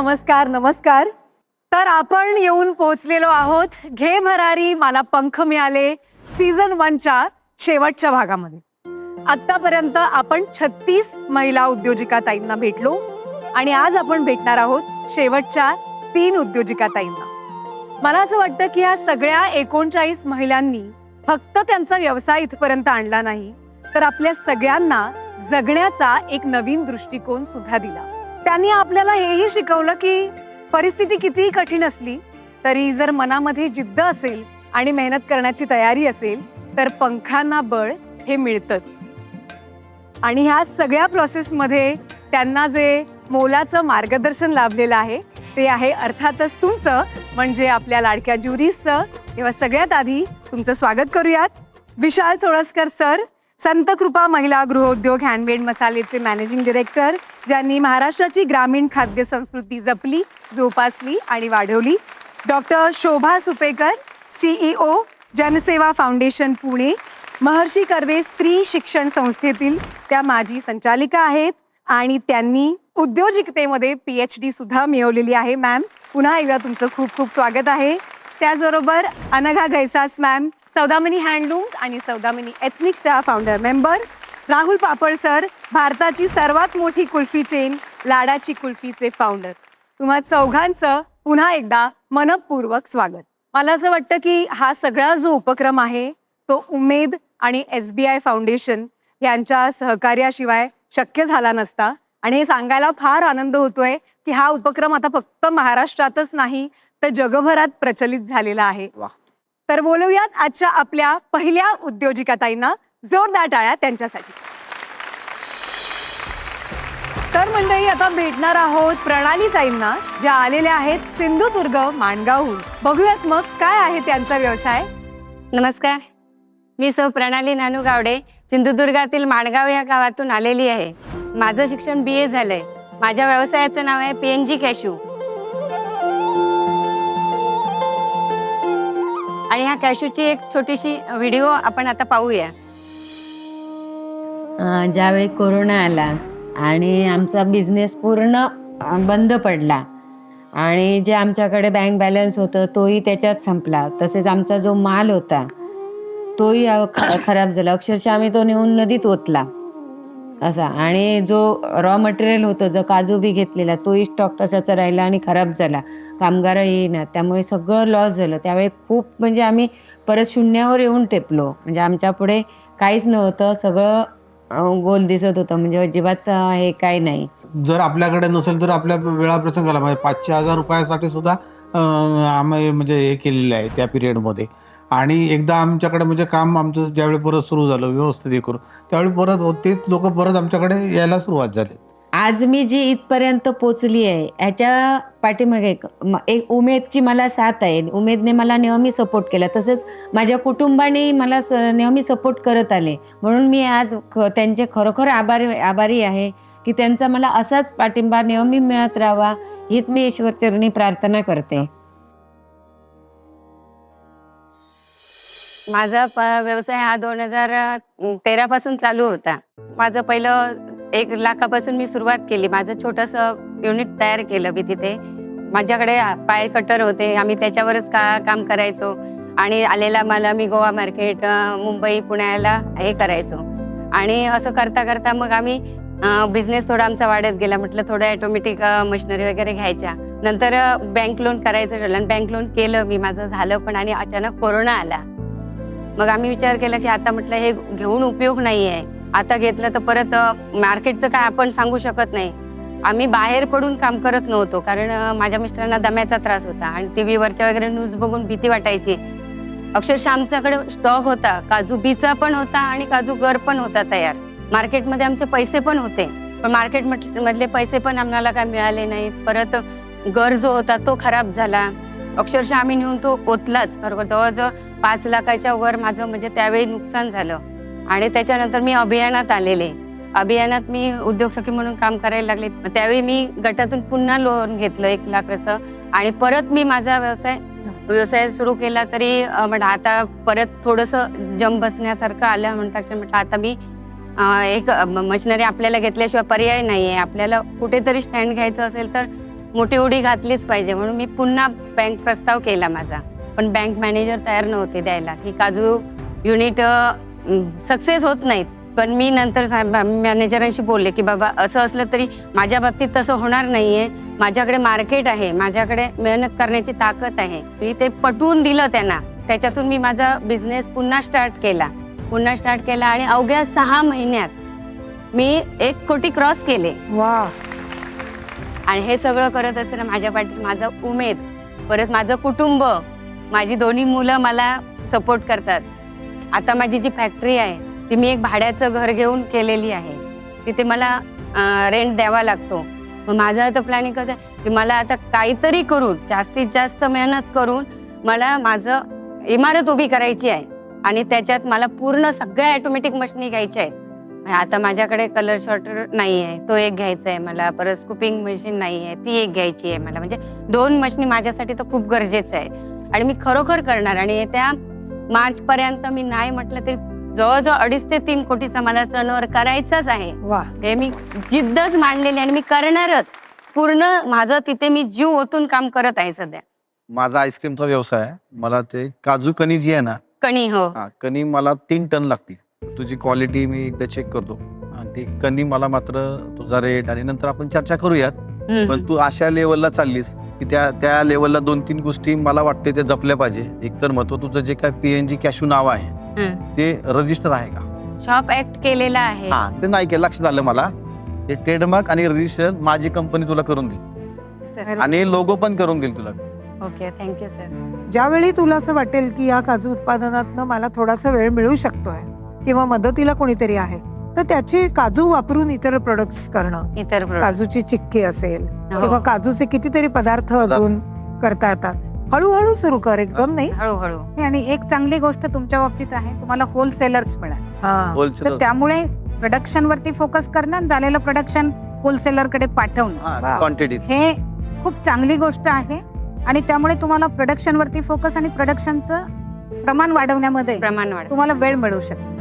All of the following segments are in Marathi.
नमस्कार नमस्कार. तर आपण येऊन पोहोचलेलो आहोत घे भरारी मला पंख मिळाले सीझन वनच्या शेवटच्या भागामध्ये. आतापर्यंत आपण छत्तीस महिला उद्योजिका ताईंना भेटलो आणि आज आपण भेटणार आहोत शेवटच्या तीन उद्योजिका ताईंना. मला असं वाटतं की या सगळ्या एकोणचाळीस महिलांनी फक्त त्यांचा व्यवसाय इथपर्यंत आणला नाही तर आपल्या सगळ्यांना जगण्याचा एक नवीन दृष्टिकोन सुद्धा दिला. त्यांनी आपल्याला हेही शिकवलं की परिस्थिती कितीही कठीण असली तरी जर मनामध्ये जिद्द असेल आणि मेहनत करण्याची तयारी असेल तर पंखांना बळ हे मिळतंच. आणि ह्या सगळ्या प्रोसेसमध्ये त्यांना जे मोलाचं मार्गदर्शन लाभलेलं आहे ते आहे अर्थातच तुमचं म्हणजे आपल्या लाडक्या ज्युरीजचं. तेव्हा सगळ्यात आधी तुमचं स्वागत करूयात. विशाल चोळसकर सर संत कृपा महिला गृहोद्योग हँडमेड मसालेचे मॅनेजिंग डिरेक्टर ज्यांनी महाराष्ट्राची ग्रामीण खाद्य संस्कृती जपली जोपासली आणि वाढवली. Doctor Shobha Supekar CEO Janseva foundation Pune. Maharshi Karve स्त्री शिक्षण संस्थेतील त्या माजी संचालिका आहेत आणि त्यांनी उद्योजिकतेमध्ये पी एच डी सुद्धा मिळवलेली आहे मॅम पुन्हा एकदा तुमचं खूप खूप स्वागत आहे. त्याचबरोबर अनघा गैसास मॅम सौदामिनी हँडलूम्स आणि Saudamini एथनिक्सच्या founder member Rahul Papad sir भारताची सर्वात मोठी कुल्फी चेन लाडाची कुल्फीचे फाउंडर तुम्हा चौघांचं पुन्हा एकदा मनपूर्वक स्वागत. मला असं वाटतं की हा सगळा जो उपक्रम आहे तो उमेद आणि एस बी आय फाउंडेशन यांच्या सहकार्याशिवाय शक्य झाला नसता. आणि हे सांगायला फार आनंद होतोय की हा उपक्रम आता फक्त महाराष्ट्रातच नाही तर जगभरात प्रचलित झालेला आहे. वा. तर बोलूयात आजच्या आपल्या पहिल्या उद्योजिकाताईंना जोरदार टाळ्या त्यांच्यासाठी. तर मंडळी आता भेटणार आहोत प्रणाली ताईंना ज्या आलेल्या आहेत सिंधुदुर्ग माणगावहून. बघूयात मग काय आहे त्यांचा व्यवसाय. नमस्कार. मी सौ प्रणाली नानू गावडे सिंधुदुर्गातील माणगाव या गावातून आलेली आहे. माझं शिक्षण बी ए झालंय. माझ्या व्यवसायाचं नाव आहे पी एन जी कॅशू आणि ह्या कॅशूची एक छोटीशी व्हिडिओ आपण आता पाहूया. अं, ज्यावेळी कोरोना आला आणि आमचा बिझनेस पूर्ण अं, बंद पडला आणि जे आमच्याकडे बँक बॅलन्स होतं तोही त्याच्यात संपला. तसेच आमचा जो माल होता तोही अं, ख- खराब झाला. अक्षरशः आम्ही तो नेऊन नदीत ओतला. असा. आणि जो रॉ मटेरियल होतं जो काजू बी घेतलेला तोही स्टॉक तसाच राहिला आणि खराब झाला. कामगार येईना. त्यामुळे सगळं लॉस झालं. त्यावेळी खूप म्हणजे आम्ही परत शून्यावर येऊन टेपलो. म्हणजे आमच्या पुढे काहीच नव्हतं. सगळं गोल दिसत होतं. म्हणजे अजिबात हे काही नाही. जर आपल्याकडे नसेल तर आपल्या वेळाप्रसंगाला म्हणजे पाचशे हजार रुपयासाठी सुद्धा आम्ही म्हणजे हे केलेलं आहे त्या पिरियडमध्ये आणि एकदा आमच्याकडे म्हणजे काम आमचं ज्यावेळी परत सुरू झालं व्यवस्थित हे करून त्यावेळी परत हो, तेच लोक परत आमच्याकडे यायला सुरुवात झाली. आज मी जी इथपर्यंत पोचली आहे ह्याच्या पाठीमागे एक एक उमेदची मला साथ आहे. उमेदने मला नेहमी सपोर्ट केला. तसेच माझ्या कुटुंबाने मला स नेहमी सपोर्ट करत आले. म्हणून मी आज ख त्यांचे खरोखर आभारी आभारी आहे की त्यांचा मला असाच पाठिंबा नेहमी मिळत राहावा हीच मी ईश्वरचरणी प्रार्थना करते. माझा व्यवसाय हा दोन हजार तेरा पासून चालू होता. माझं पहिलं एक लाखापासून मी सुरुवात केली. माझं छोटस युनिट तयार केलं मी तिथे. माझ्याकडे पाय कटर होते. आम्ही त्याच्यावरच का काम करायचो. आणि आलेला मला मी गोवा मार्केट मुंबई पुण्याला हे करायचो. आणि असं करता करता मग आम्ही बिझनेस थोडा आमचा वाढत गेला. म्हटलं थोडं ऑटोमॅटिक मशिनरी वगैरे घ्यायच्या. नंतर बँक लोन करायचं ठरलं. आणि बँक लोन केलं मी. माझं झालं पण आणि अचानक कोरोना आला. मग आम्ही विचार केला की आता म्हटलं हे घेऊन उपयोग नाही आहे आता घेतलं तर परत मार्केटचं काय आपण सांगू शकत नाही. आम्ही बाहेर पडून काम करत नव्हतो कारण माझ्या मिस्टरांना दम्याचा त्रास होता आणि टी व्हीवरच्या वगैरे न्यूज बघून भीती वाटायची. अक्षरशः आमच्याकडे स्टॉक होता काजू बीचा पण होता आणि काजू गर पण होता तयार. मार्केटमध्ये आमचे पैसे पण होते. पण मार्केट मधले पैसे पण आम्हाला काय मिळाले नाहीत. परत गर जो होता तो खराब झाला. अक्षरशः आम्ही नेऊन तो ओतलाच. बरोबर जवळजवळ पाच लाखाच्या वर माझं म्हणजे त्यावेळी नुकसान झालं. आणि त्याच्यानंतर मी अभियानात आलेले. अभियानात मी उद्योग सखी म्हणून काम करायला लागले. त्यावेळी मी गटातून पुन्हा लोन घेतलं एक लाखाचं. आणि परत मी माझा व्यवसाय व्यवसाय सुरू केला तरी म्हटलं आता परत थोडस जम बसण्यासारखं आलं म्हणतात म्हटलं आता मी एक मशिनरी आपल्याला घेतल्याशिवाय पर्याय नाही आहे आपल्याला कुठेतरी स्टँड घ्यायचं असेल तर मोठी उडी घातलीच पाहिजे म्हणून मी पुन्हा बँक प्रस्ताव केला माझा. पण बँक मॅनेजर तयार नव्हते द्यायला. की काजू युनिट सक्सेस होत नाहीत. पण मी नंतर मॅनेजरांशी बोलले की बाबा असं असलं तरी माझ्या बाबतीत तसं होणार नाही आहे माझ्याकडे मार्केट आहे. माझ्याकडे मेहनत करण्याची ताकद आहे. मी ते पटवून दिलं त्यांना. त्याच्यातून मी माझा बिझनेस पुन्हा स्टार्ट केला. पुन्हा स्टार्ट केला आणि अवघ्या सहा महिन्यात मी एक कोटी क्रॉस केले. वा. आणि हे सगळं करत असताना माझ्या पाठी माझा उमेद परत माझं कुटुंब माझी दोन्ही मुलं मला सपोर्ट करतात. आता माझी जी फॅक्टरी आहे ती मी एक भाड्याचं घर घेऊन केलेली आहे. तिथे मला रेंट द्यावा लागतो. मग माझं आता प्लॅनिंग कसं आहे? की मला आता काहीतरी करून जास्तीत जास्त मेहनत करून मला माझं इमारत उभी करायची आहे. आणि त्याच्यात मला पूर्ण सगळ्या ॲटोमॅटिक मशीनी घ्यायच्या आहेत. आता माझ्याकडे कलर शॉर्टर नाही आहे. तो एक घ्यायचा आहे मला. परत स्कूपिंग मशीन नाही आहे. ती एक घ्यायची आहे मला. म्हणजे दोन मशिनी माझ्यासाठी तर खूप गरजेचं आहे. आणि मी खरोखर करणार. आणि येत्या मार्च पर्यंत मी नाही म्हटलं तरी जवळजवळ अडीच ते तीन कोटीचा मला टर्नओव्हर करायचाच आहे. वा. हे मी जिद्दच मांडलेली आणि मी करणारच. पूर्ण माझं तिथे मी जीव ओतून काम करत आहे सध्या. माझा आईस्क्रीमचा व्यवसाय आहे. मला ते काजू कणी जी आहे ना. कणी हो. हा कणी मला तीन टन लागते तुझी क्वालिटी मी एकदा चेक करतो. आणि ती कणी मला मात्र तुझा रेट आणि नंतर आपण चर्चा करूयात. पण तू अशा लेवलला चाललीस की त्या त्या लेवलला दोन तीन गोष्टी मला वाटते ते जपल्या पाहिजे. एकतर महत्त्व तुझं जे काय पीएनजी कॅशू नाव आहे. ते रजिस्टर आहे का? शॉप ऍक्ट केलेला आहे. हा ते नाही केलं लक्षात आलं मला. ते ट्रेडमार्क आणि रजिस्टर माझी कंपनी तुला करून देईल. आणि लोगो पण करून देईल तुला. ओके थँक्यू सर ज्यावेळी तुला असं वाटेल की या काजू उत्पादनातनं मला थोडासा वेळ मिळू शकतोय किंवा मदतीला कोणीतरी आहे तर त्याचे काजू वापरून इतर प्रोडक्ट्स करणं. इतर product. काजूची चिक्की असेल हो. किंवा काजूचे कितीतरी पदार्थ अजून करता येतात हळूहळू सुरू कर एकदम नाही? हळूहळू. आणि एक चांगली गोष्ट तुमच्या बाबतीत आहे तुम्हाला होलसेलर्स मिळाल हा. तर त्यामुळे प्रोडक्शन वरती फोकस करणं आणि झालेलं प्रोडक्शन होलसेलरकडे पाठवणं. क्वांटिटी हे खूप चांगली गोष्ट आहे आणि त्यामुळे तुम्हाला प्रोडक्शन वरती फोकस आणि प्रोडक्शनचं प्रमाण वाढवण्यामध्ये प्रमाण वाढ तुम्हाला वेळ मिळू शकतो.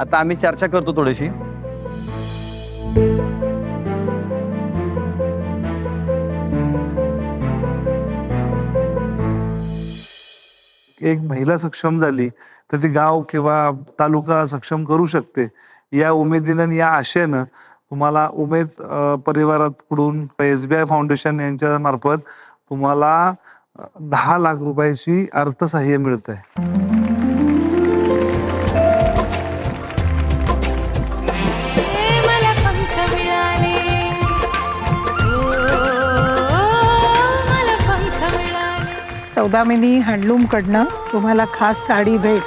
आता आम्ही चर्चा करतो थोडीशी. एक महिला सक्षम झाली तर ती गाव किंवा तालुका सक्षम करू शकते. या उमेदीनं आणि या आशेनं तुम्हाला उमेद परिवाराकडून एस बी आय फाउंडेशन यांच्या मार्फत तुम्हाला दहा लाख रुपयाची अर्थसहाय्य मिळत आहे मिळाले सौदामिनी हँडलूम कडनं तुम्हाला खास साडी भेट.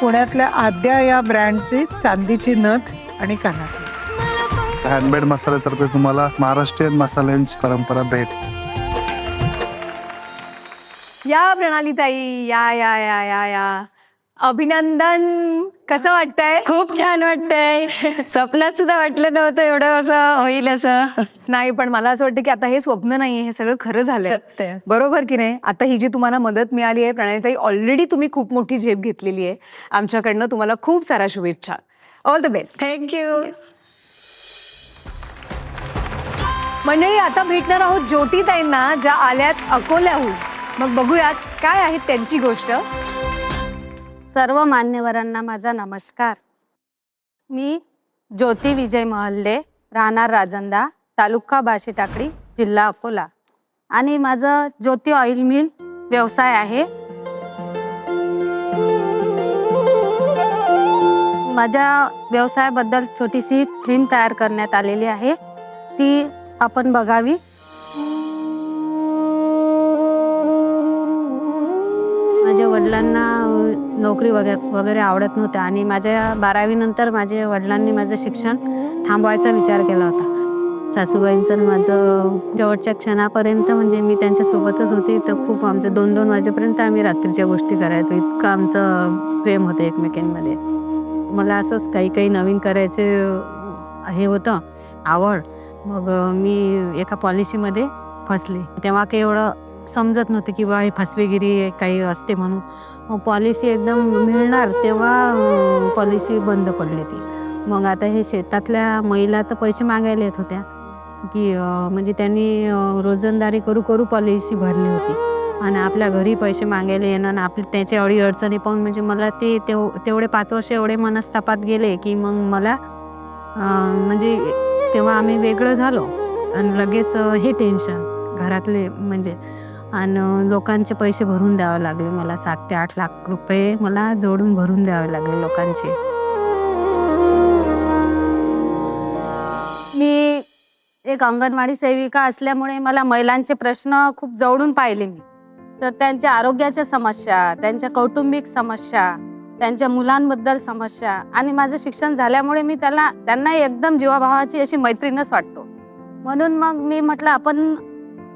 पुण्यातल्या आद्या या ब्रँडची चांदीची नथ आणि पंख हँडमेड मसाल्यातर्फे तुम्हाला महाराष्ट्रीयन मसाल्यांची परंपरा भेट. या प्रणाली ताई या या या या या. अभिनंदन. कसं वाटतंय? खूप छान वाटतंय. स्वप्नात सुद्धा वाटलं नव्हतं एवढं असं होईल असं. नाही पण मला असं वाटतं की आता हे स्वप्न नाहीये हे सगळं खरं झालंय. बरोबर की नाही? आता ही जी तुम्हाला मदत मिळाली आहे प्रणालीताई ऑलरेडी तुम्ही खूप मोठी झेप घेतलेली आहे. आमच्याकडनं तुम्हाला खूप साऱ्या शुभेच्छा. ऑल द बेस्ट थँक्यू मंडळी आता भेटणार आहोत ज्योतिताईंना ज्या आल्यात अकोल्याहून. मग बघूयात काय आहे त्यांची गोष्ट. सर्व मान्यवरांना माझा नमस्कार. मी ज्योती विजय महल्ले राहणार राजंदा तालुका बाशी टाकडी जिल्हा अकोला. आणि माझं ज्योती ऑइल मिल व्यवसाय आहे. माझ्या व्यवसायाबद्दल छोटीशी फिल्म तयार करण्यात आलेली आहे. ती आपण बघावी. माझ्या वडिलांना नोकरी वगैरे वगैरे आवडत नव्हत्या. आणि माझ्या बारावीनंतर माझ्या वडिलांनी माझं शिक्षण थांबवायचा विचार केला होता. सासूबाईंचं माझं शेवटच्या क्षणापर्यंत म्हणजे मी त्यांच्यासोबतच होते. तर खूप आमचं दोन दोन वाजेपर्यंत आम्ही रात्रीच्या गोष्टी करायचो. इतकं आमचं प्रेम होतं एकमेकांमध्ये. मला असंच काही काही नवीन करायचे हे होतं. आवड. मग मी एका पॉलिसीमध्ये फसले. तेव्हा काही एवढं समजत नव्हतं की बा हे फसवेगिरी काही असते म्हणून. पॉलिसी एकदम मिळणार तेव्हा पॉलिसी बंद पडली ती. मग आता हे शेतातल्या महिला तर पैसे मागायला येत होत्या. की म्हणजे त्यांनी रोजंदारी करू करू पॉलिसी भरली होती. आणि आपल्या घरी पैसे मागायला येणं आणि आपली त्याच्या एवढी अडचणी पाहून म्हणजे मला ते तेव तेवढे पाच वर्ष एवढे मनस्तापात गेले की मग मला म्हणजे तेव्हा आम्ही वेगळं झालो. आणि लगेच हे टेन्शन घरातले म्हणजे आणि लोकांचे पैसे भरून द्यावे लागले मला सात ते आठ लाख रुपये मला जोडून भरून द्यावे लागले लोकांचे. मी एक अंगणवाडी सेविका असल्यामुळे मला महिलांचे प्रश्न खूप जवळून पाहिले मी. तर त्यांच्या आरोग्याच्या समस्या त्यांच्या कौटुंबिक समस्या त्यांच्या मुलांबद्दल समस्या आणि माझं शिक्षण झाल्यामुळे मी त्याला त्यांना एकदम जीवाभावाची अशी मैत्रीणच वाटतो. म्हणून मग मी म्हटलं आपण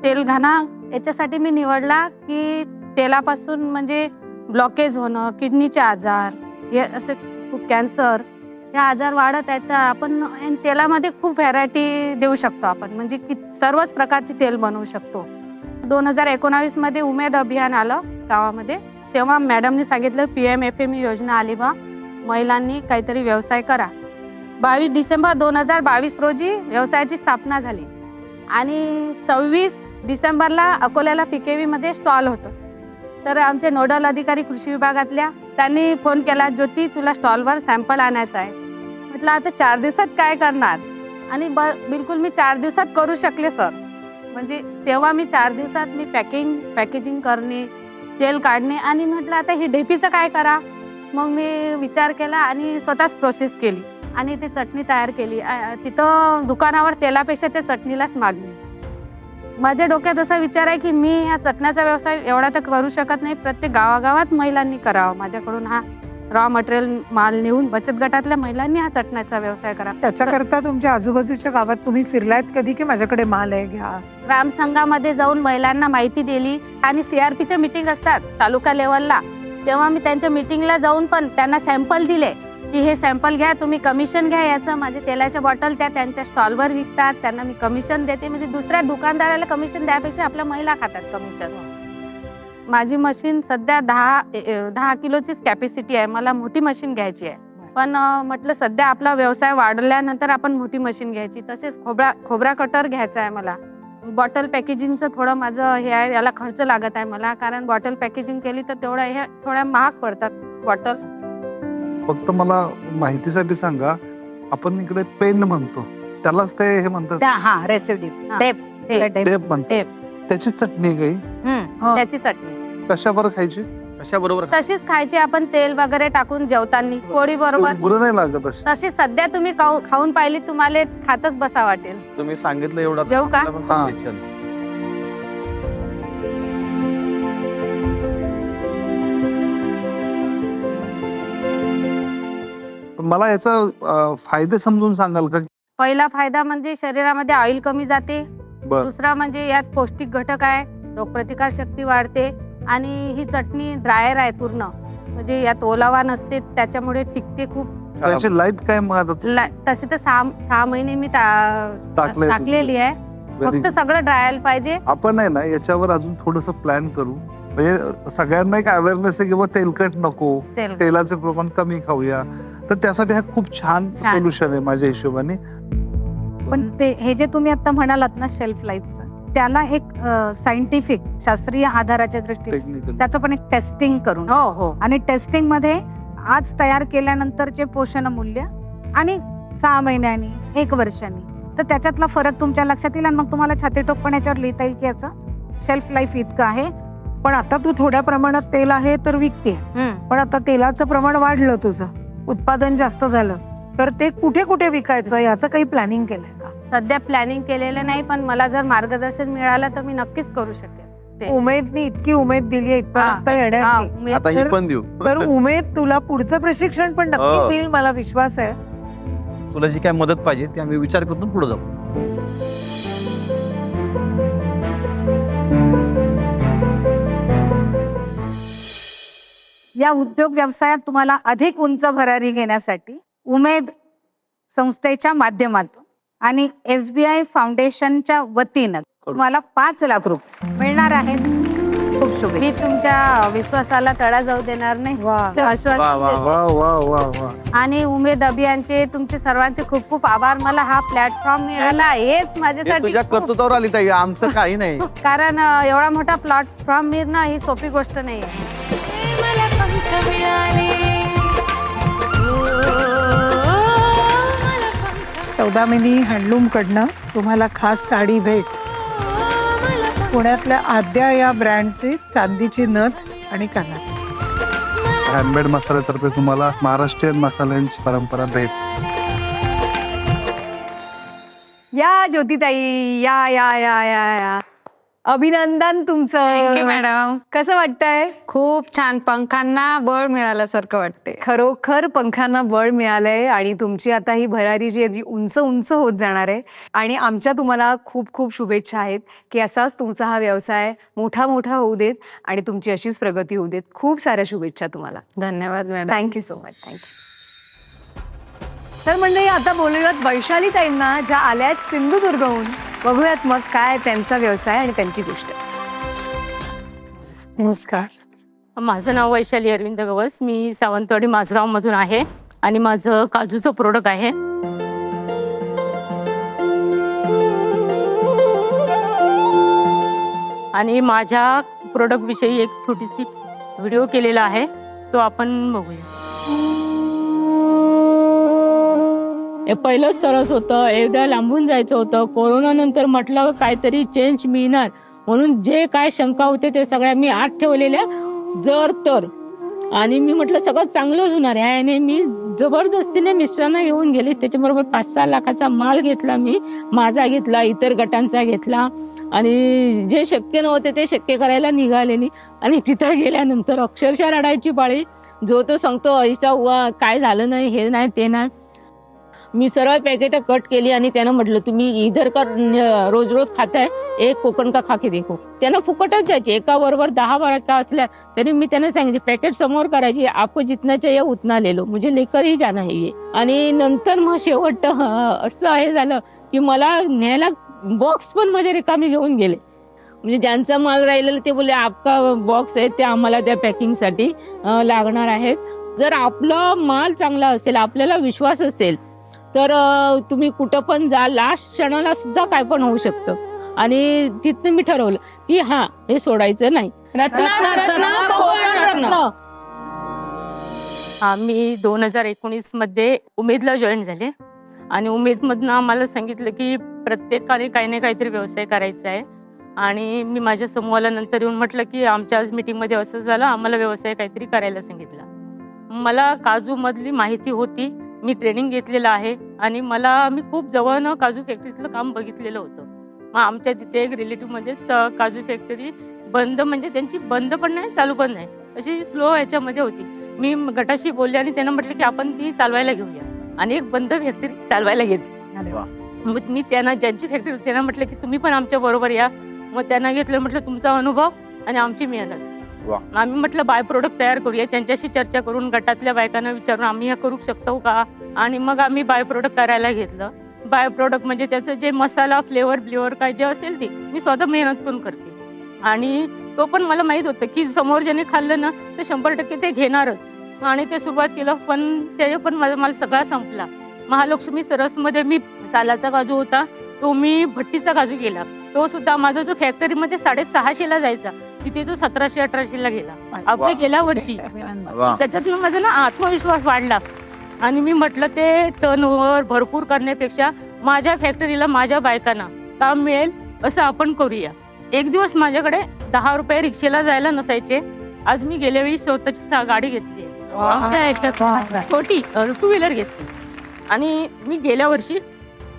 तेलघाना याच्यासाठी मी निवडला की तेलापासून म्हणजे ब्लॉकेज होणं किडनीचे आजार हे असे खूप कॅन्सर हे आजार वाढत आहेत. तर आपण तेलामध्ये खूप व्हरायटी देऊ शकतो आपण. म्हणजे की सर्वच प्रकारचे तेल बनवू शकतो. दोन हजार एकोणावीसमध्ये उमेद अभियान आलं गावामध्ये. तेव्हा मॅडमनी सांगितलं पी एम एफ एम योजना आली बा. महिलांनी काहीतरी व्यवसाय करा. बावीस डिसेंबर दोन हजार बावीस रोजी व्यवसायाची स्थापना झाली. आणि सव्वीस डिसेंबरला अकोल्याला मध्ये स्टॉल होतं. तर आमचे नोडल अधिकारी कृषी विभागातल्या त्यांनी फोन केला ज्योती तुला स्टॉलवर सॅम्पल आणायचा आहे. म्हटलं आता चार दिवसात काय करणार? आणि ब बिलकुल मी चार दिवसात करू शकले सर म्हणजे तेव्हा मी चार दिवसात मी पॅकिंग पॅकेजिंग करणे तेल काढणे आणि म्हटलं आता हे ढेपीचं काय करा? मग मी विचार केला आणि स्वतःच प्रोसेस केली. आणि ती चटणी तयार केली. तिथं दुकानावर तेलापेक्षा त्या चटणीलाच मागणी माझ्या डोक्यात असा विचार आहे की मी ह्या चटण्याचा व्यवसाय एवढा तर करू शकत नाही. प्रत्येक गावागावात महिलांनी करावं. माझ्याकडून हा रॉ मटेरियल माल नेऊन बचत गटातल्या महिलांनी हा चटण्याचा व्यवसाय करा. त्याच्याकरता तुमच्या आजूबाजूच्या गावात तुम्ही फिरलायत कधी की माझ्याकडे माल आहे? घ्या. ग्राम संघामध्ये जाऊन महिलांना माहिती दिली आणि सीआरपीच्या मीटिंग असतात तालुका लेवलला तेव्हा मी त्यांच्या मीटिंगला जाऊन पण त्यांना सॅम्पल दिले. की हे सॅम्पल घ्या तुम्ही कमिशन घ्या याचं. माझे तेलाच्या बॉटल त्या त्यांच्या स्टॉलवर विकतात त्यांना मी कमिशन देते. म्हणजे दुसऱ्या दुकानदाराला कमिशन द्यापेक्षा आपल्या महिला खातात कमिशन. माझी मशीन सध्या दहा दहा किलोचीच कॅपॅसिटी आहे. मला मोठी मशीन घ्यायची आहे. पण म्हटलं सध्या आपला व्यवसाय वाढल्यानंतर आपण मोठी मशीन घ्यायची. तसेच खोबरा खोबरा कटर घ्यायचा आहे मला. बॉटल पॅकेजिंगचं थोडं माझं हे आहे याला खर्च लागत आहे मला. कारण बॉटल पॅकेजिंग केली तर तेवढं हे थोड्या महाग पडतात बॉटल. फक्त मला माहितीसाठी सांगा आपण इकडे पेंड म्हणतो. त्यालाच ते हे म्हणतात. हा हा. डेप डेप टेप. म्हणतात. त्याची चटणी काही? हम्म, त्याची चटणी. कशावर खायची? कशा बरोबर तशीच खायची आपण तेल वगैरे टाकून जेवताना पोळी बरोबर. गुरु नाही लागत अशी. तशी सध्या तुम्ही खाऊ- खाऊन पाहिली तुम्हाला खातच बसा वाटेल. तुम्ही सांगितलं एवढं देऊ का? मला पण हा. खायची इच्छा झाली. मला याचा फायदे समजून सांगाल का? पहिला फायदा म्हणजे शरीरामध्ये ऑइल कमी जाते. दुसरा म्हणजे यात पौष्टिक घटक आहे रोगप्रतिकार शक्ती वाढते आणि ही चटणी ड्रायर आहे पूर्ण. म्हणजे यात ओलावा नसते त्याच्यामुळे टिकते खूप. लाईफ काय तसे तर सहा महिने मी टाकलेली आहे. फक्त. सगळं ड्रायल पाहिजे. आपण आहे ना याच्यावर अजून थोडस प्लॅन करू. म्हणजे सगळ्यांना एक अवेअरनेस आहे की बा तेलकट नको. तेल तेलाचे प्रमाण कमी खाऊया. तर त्यासाठी हा खूप छान छान. सोल्युशन आहे माझ्या हिशोबाने. पण ते हे जे तुम्ही आता म्हणालात ना शेल्फ लाईफचं त्याला एक सायंटिफिक शास्त्रीय आधाराच्या दृष्टीने टेक्निकल त्याचं पण एक टेस्टिंग करून. हो हो. आणि टेस्टिंगमध्ये आज तयार केल्यानंतरचे पोषण मूल्य आणि सहा महिन्यांनी एक वर्षांनी. तर त्याच्यातला फरक तुमच्या लक्षात येईल आणि मग तुम्हाला छातीटोक पण याच्यावर लिहिता येईल की याचं शेल्फ लाईफ इतकं आहे. पण आता तू थोड्या प्रमाणात तेल आहे तर विकते हम्म. पण आता तेलाचं प्रमाण वाढलं तुझं. उत्पादन जास्त झालं तर ते कुठे कुठे विकायचं याचं काही प्लॅनिंग केलंय का? सध्या प्लॅनिंग केलेलं नाही पण मला जर मार्गदर्शन मिळालं तर मी नक्कीच करू शकेल ते. उमेदनी इतकी उमेद दिली आहे इथपर्यंत हा, येण्याची. मी- आता ही तर- पण देऊ. तर उमेद तुला पुढचं प्रशिक्षण पण हो. नक्की मिळेल मला विश्वास आहे. तुला जी काय मदत पाहिजे ती आम्ही विचार करून पुढे जाऊ. या उद्योग व्यवसायात तुम्हाला अधिक उंच भरारी घेण्यासाठी उमेद संस्थेच्या माध्यमातून आणि एस बी आय फाउंडेशनच्या वतीनं तुम्हाला पाच लाख रुपये मिळणार आहेत. खूप मी शुभेच्छा तुमच्या विश्वासाला तडा जाऊ देणार नाही. आश्वासन देते. आणि उमेद अभियानचे तुमचे सर्वांचे खूप खूप आभार. मला हा प्लॅटफॉर्म मिळाला हेच हे माझ्यासाठी. तुझ्या खूप- कर्तृत्वावर आली ताई. आमचं काही नाही. कारण अं, एवढा मोठा प्लॅटफॉर्म मिळणं ही सोपी गोष्ट नाही आहे मला पंख मिळाले ओ, मला पंख सौदामिनी हँडलूम कडनं तुम्हाला खास साडी भेट. पुण्यातल्या आद्या या ब्रँडची चांदीची नथ आणि कानात हँडमेड मसाल्यातर्फे तुम्हाला महाराष्ट्रीयन मसाल्यांची परंपरा भेट. या ज्योतिताई या या या या या. अभिनंदन तुमचं. मॅडम कसं वाटतंय? खूप छान. पंखांना बळ मिळाल्यासारखं वाटते खरोखर पंखांना बळ मिळालंय आणि तुमची आता ही भरारी जी आहे जी उंच उंच होत जाणार आहे आणि आमच्या तुम्हाला खूप खूप शुभेच्छा आहेत की असाच तुमचा हा व्यवसाय मोठा मोठा होऊ देत आणि तुमची अशीच प्रगती होऊ देत. खूप साऱ्या शुभेच्छा तुम्हाला. धन्यवाद madam thank you so much thank you तर मंडळी आता बोलूयात वैशाली ताईंना ज्या आल्या आहेत सिंधुदुर्गहून. बघूयात मग काय त्यांचा व्यवसाय आणि त्यांची गोष्ट. नमस्कार. माझं नाव वैशाली अरविंद गवस. मी सावंतवाडी माझगावमधून आहे आणि माझं काजूचं प्रोडक्ट आहे. आणि माझ्या प्रोडक्टविषयी एक छोटीशी व्हिडिओ केलेला आहे. तो आपण बघूया. हे पहिलंच सरस होतं. एवढ्या लांबून जायचं होतं. कोरोनानंतर म्हटलं काहीतरी चेंज मिळणार. म्हणून जे काय शंका होते ते सगळ्या मी आत ठेवलेल्या. जर तर. आणि मी म्हटलं सगळं चांगलंच होणार आहे. आणि मी जबरदस्तीने मिस्टरांना घेऊन गेले. त्याच्याबरोबर पाच सहा लाखाचा माल घेतला मी. माझा घेतला इतर गटांचा घेतला. आणि जे शक्य नव्हते ते शक्य करायला निघालेली. आणि तिथं गेल्यानंतर अक्षरशः रडायची पाळी. जो तो सांगतो ऐसा हुआ काय झालं नाही हे नाही ते नाही. मी सरळ पॅकेट कट केली आणि त्यानं म्हटलं तुम्ही इधर का रोज रोज खाताय? एक कोकण का खाके देखो. त्यानं फुकटच जायची. एका बरोबर दहा बारा का असल्या तरी मी त्यांना सांगितले पॅकेट समोर करायची आपण जितना चाहिए उतना लेलो म्हणजे लेकरही लेकर हे आणि नंतर मग शेवट असं हे झालं की मला न्यायला बॉक्स पण माझ्या रिकामी घेऊन गेले. म्हणजे ज्यांचा माल राहिलेला ते बोलले आपका बॉक्स आहे ते आम्हाला त्या पॅकिंगसाठी लागणार आहेत. जर आपला माल चांगला असेल आपल्याला विश्वास असेल तर तुम्ही कुठं पण जा लास्ट क्षणाला सुद्धा काय पण होऊ शकतं. आणि तिथनं मी ठरवलं की हा हे सोडायचं नाही. रत्न दोन हजार एकोणीसमध्ये उमेदला जॉईन झाले. आणि उमेदमधनं आम्हाला सांगितलं की प्रत्येकाने काही ना काहीतरी व्यवसाय करायचा आहे. आणि मी माझ्या समूहाला नंतर येऊन म्हटलं की आमच्या आज मीटिंगमध्ये असं झालं आम्हाला व्यवसाय काहीतरी करायला सांगितलं. मला काजूमधली माहिती होती. मी ट्रेनिंग घेतलेलं आहे आणि मला मी खूप जवळनं काजू फॅक्टरीतलं काम बघितलेलं होतं. मग आमच्या तिथे एक रिलेटिव्हमध्येच काजू फॅक्टरी बंद म्हणजे त्यांची बंद पण नाही चालू पण नाही. अशी स्लो ह्याच्यामध्ये होती. मी गटाशी बोलले आणि त्यांना म्हटलं की आपण ती चालवायला घेऊया. आणि एक बंद फॅक्टरी चालवायला घेतली. मग मी त्यांना ज्यांची फॅक्टरी त्यांना म्हटलं की तुम्ही पण आमच्या बरोबर या. मग त्यांना घेतलं म्हटलं तुमचा अनुभव आणि आमची मेहनत. आम्ही म्हटलं बाय प्रोडक्ट तयार करूया. त्यांच्याशी चर्चा करून गटातल्या बायकांना विचारून आम्ही हे करू शकतो का? आणि मग आम्ही बाय प्रोडक्ट करायला घेतलं. बाय प्रोडक्ट म्हणजे त्याचं जे मसाला फ्लेवर ब्लेवर काय जे असेल ते मी स्वतः मेहनत करून करते. आणि तो पण मला माहीत होतं की समोर ज्याने खाल्लं ना तर शंभर टक्के ते घेणारच. आणि ते सुरुवात केलं पण त्याने पण माझा मला सगळा संपला. महालक्ष्मी सरसमध्ये मी सालाचा काजू होता. तो मी भट्टीचा काजू केला. तो सुद्धा माझा जो फॅक्टरीमध्ये साडेसहाशेला जायचा तिथे जो सतराशे अठराशेला गेला. आपल्या गेल्या वर्षी. त्याच्यातनं माझा ना आत्मविश्वास वाढला. आणि मी म्हटलं ते टर्नओव्हर भरपूर करण्यापेक्षा माझ्या फॅक्टरीला माझ्या बायकांना काम मिळेल असं आपण करूया. एक दिवस माझ्याकडे दहा रुपये रिक्षेला जायला नसायचे. आज मी गेल्या वेळी स्वतःची गाडी घेतली छोटी टू व्हीलर घेतली. आणि मी गेल्या वर्षी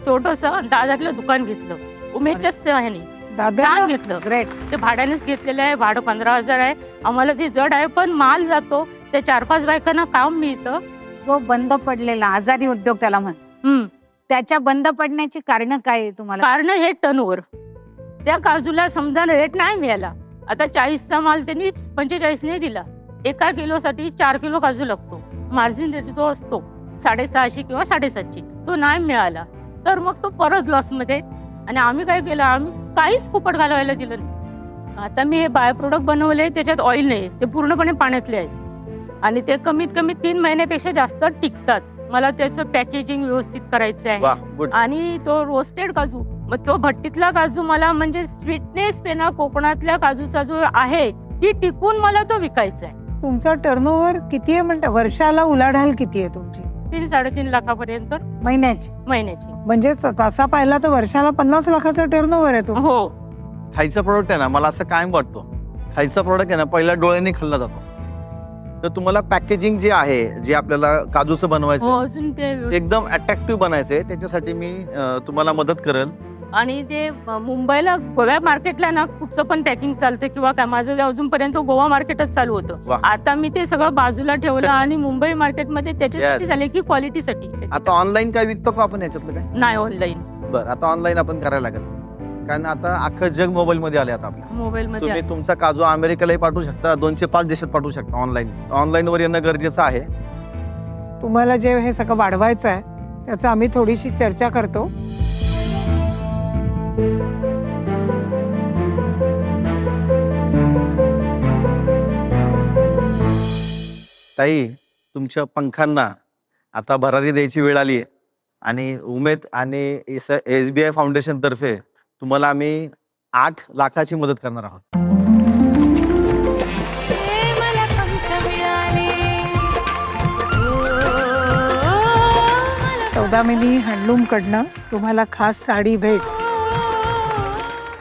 छोटस दादातलं दुकान घेतलं. उमेदच्याच ह्याने दादा छान घेतलं? ग्रेट ते भाड्यानेच घेतलेलं आहे भाडं पंधरा हजार आहे. आम्हाला ते जड आहे पण माल जातो. त्या चार पाच बायकांना काम मिळतं. जो बंद पडलेला आजारी उद्योग त्याला म्हण. हम्म. त्याच्या बंद पडण्याची कारण काय आहे तुम्हाला? कारण हे टर्नओव्हर त्या काजूला समजा रेट नाही मिळाला. आता चाळीसचा माल त्यांनी पंचेचाळीसने दिला. एका किलोसाठी चार किलो काजू लागतो. मार्जिन रेट जो असतो साडेसहाशे किंवा साडेसातशे तो नाही मिळाला. तर मग तो परत लॉसमध्ये आणि आम्ही काय केलं आम्ही काहीच फुकट घालवायला दिलं नाही. आता मी हे बाय प्रोडक्ट बनवले त्याच्यात ऑइल नाही ते पूर्णपणे पाण्यातले आहेत. आणि ते कमीत कमी तीन महिन्यापेक्षा जास्त टिकतात. मला त्याचं पॅकेजिंग व्यवस्थित करायचं आहे आणि तो रोस्टेड काजू मग तो भट्टीतला काजू मला म्हणजे स्वीटनेस पेना कोकणातल्या काजूचा जो आहे ती टिकून मला तो विकायचा आहे तुमचा टर्नओव्हर किती आहे म्हणता? वर्षाला उलाढाल किती आहे तुमची? तीन साडेतीन लाखापर्यंत महिन्याची? महिन्याची. म्हणजे त- तसा पाहिला तर वर्षाला पन्नास लाखाचा टर्नओव्हर आहे तो. हो. खायचा प्रोडक्ट आहे ना मला असं कायम वाटतो. खायचा प्रोडक्ट आहे ना पहिल्या डोळ्यांनी खाल्ला जातो. तर तुम्हाला पॅकेजिंग जे आहे जे आपल्याला काजूचं हो बनवायचं अजून ते व्यवस्थित- एकदम अट्रॅक्टिव्ह बनायचंय त्याच्यासाठी मी अं, तुम्हाला मदत करेल. आणि ते मुंबईला गोव्या मार्केटला ना कुठचं पण पॅकिंग चालतं किंवा काय माझं अजूनपर्यंत गोवा मार्केटच चालू होतं. आता मी ते सगळं बाजूला ठेवलं आणि मुंबई मार्केटमध्ये त्याच्यासाठी. झाले की क्वालिटीसाठी. आता ऑनलाईन काय विकतो का आपण याच्यातलं काय? नाही ऑनलाईन. बरं आता ऑनलाईन आपण करायला लागेल. कारण आता अख्खं जग मोबाईल मध्ये आले आता आपल्या मोबाईल मध्ये तुम्ही तुमचा काजू अमेरिकेलाही पाठवू शकता दोनशे पाच देशात पाठवू शकता ऑनलाईन. ऑनलाईन वर येणं गरजेचं आहे. तुम्हाला जे हे सगळं वाढवायचं आहे त्याचं आम्ही थोडीशी चर्चा करतो. ताई तुमच्या पंखांना आता भरारी द्यायची वेळ आली आहे आणि उमेद आणि एस बी आय फाउंडेशन तर्फे तुम्हाला आम्ही आठ लाखाची मदत करणार आहोत. चौदा मिनी हँडलूमकडनं सौदामिनी तुम्हाला खास साडी भेट.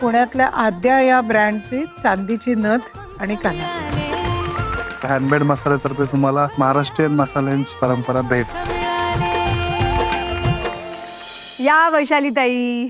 पुण्यातल्या आद्या या ब्रँडची चांदीची नथ आणि काना. हँडमेड मसाल्यातर्फे तुम्हाला महाराष्ट्रीयन मसाल्यांची परंपरा भेट. या वैशालीताई.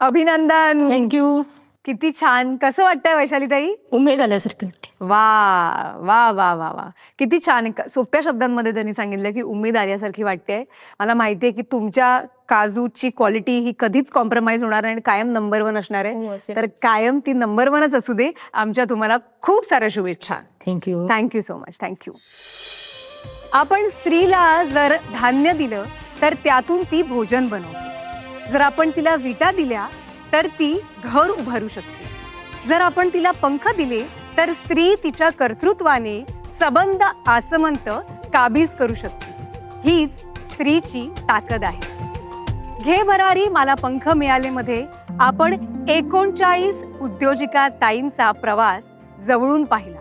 अभिनंदन. थँक्यू किती छान. कसं वाटतंय वैशालीताई? उमेद आल्यासारखी वाटते वा वा वा वा वा. किती छान. क- सोप्या शब्दांमध्ये त्यांनी सांगितलं की उमेद आल्यासारखी वाटते. मला माहिती आहे की तुमच्या काजूची क्वालिटी ही कधीच कॉम्प्रोमाइज होणार नाही आणि कायम नंबर वन असणार आहे. तर कायम ती नंबर वनच असू दे. आमच्या तुम्हाला खूप साऱ्या शुभेच्छा. Thank you thank you so much thank you आपण स्त्रीला जर धान्य दिलं तर त्यातून ती भोजन बनवते. जर आपण तिला विटा दिल्या तर ती घर उभारू शकते. जर आपण तिला पंख दिले तर स्त्री तिच्या कर्तृत्वाने सबंध आसमंत काबीज करू शकते. हीच स्त्रीची ताकद आहे. घे भरारी मला पंख मिळाले मध्ये. आपण एकोणचाळीस उद्योजिका ताईंचा प्रवास जवळून पाहिला.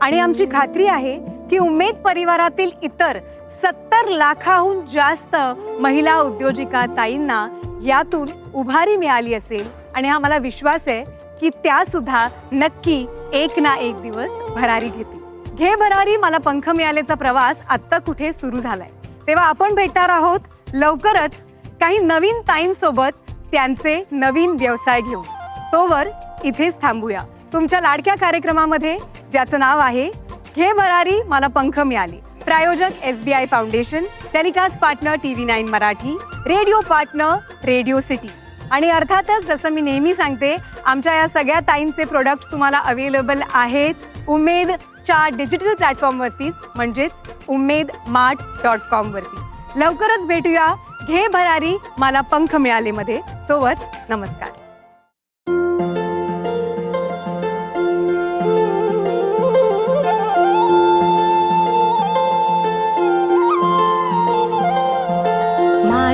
आणि आमची खात्री आहे की उमेद परिवारातील इतर सत्तर लाखाहून जास्त महिला उद्योजिका ताईंना यातून उभारी मिळाली असेल आणि हा मला विश्वास आहे की त्या सुद्धा नक्की एक ना एक दिवस भरारी घेतील. घे भरारी मला पंख मिळालेचा प्रवास आत्ता कुठे सुरू झालाय? तेव्हा आपण भेटणार आहोत लवकरच काही नवीन ताईंसोबत त्यांचे नवीन व्यवसाय घेऊन. तोवर इथेच थांबूया. तुमच्या लाडक्या कार्यक्रमामध्ये ज्याचं नाव आहे घे भरारी मला पंख मिळाले. प्रायोजक S B I foundation telecast partner T V nine Marathi radio partner radio city. आणि अर्थातच जसं मी नेहमी सांगते आमच्या या सगळ्या ताईंचे प्रोडक्ट्स तुम्हाला अवेलेबल आहेत. उमेदच्या डिजिटल प्लॅटफॉर्मवरतीच म्हणजेच उमेद मार्ट डॉट कॉमवरती लवकरच भेटूया. घे भरारी मला पंख मिळाले मध्ये तोवर नमस्कार.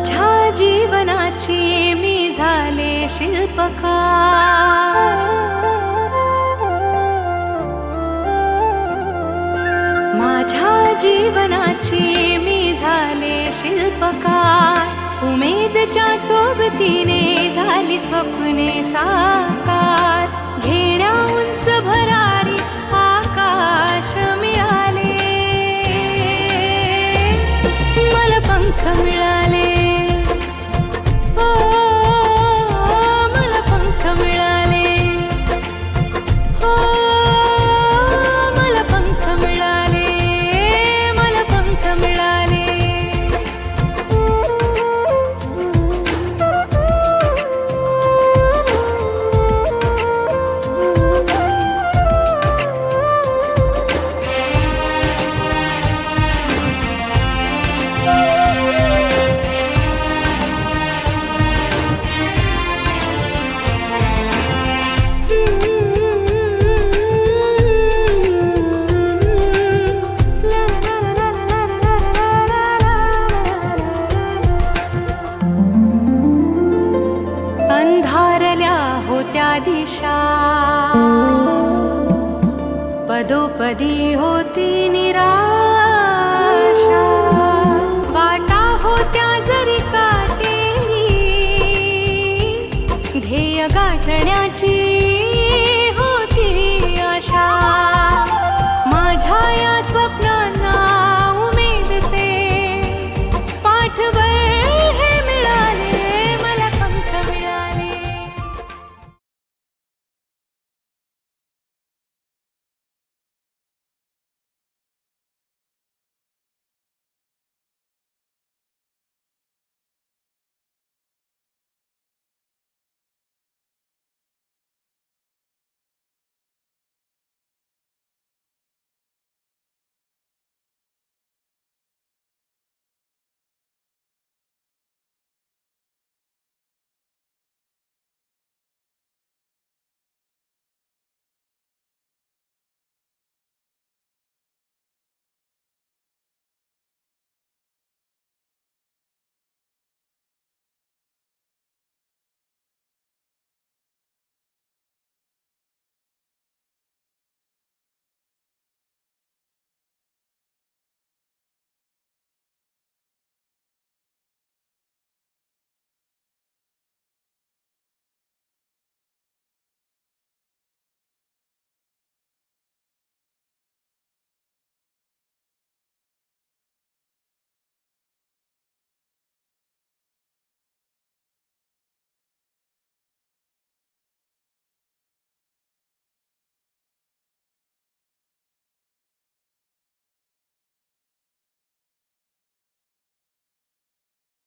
माझ्या जीवनाची मी झाले शिल्पकार. माझ्या जीवनाची मी झाले शिल्पकार. उमेदच्या सोबतीने झाली स्वप्ने साकार. शण्याची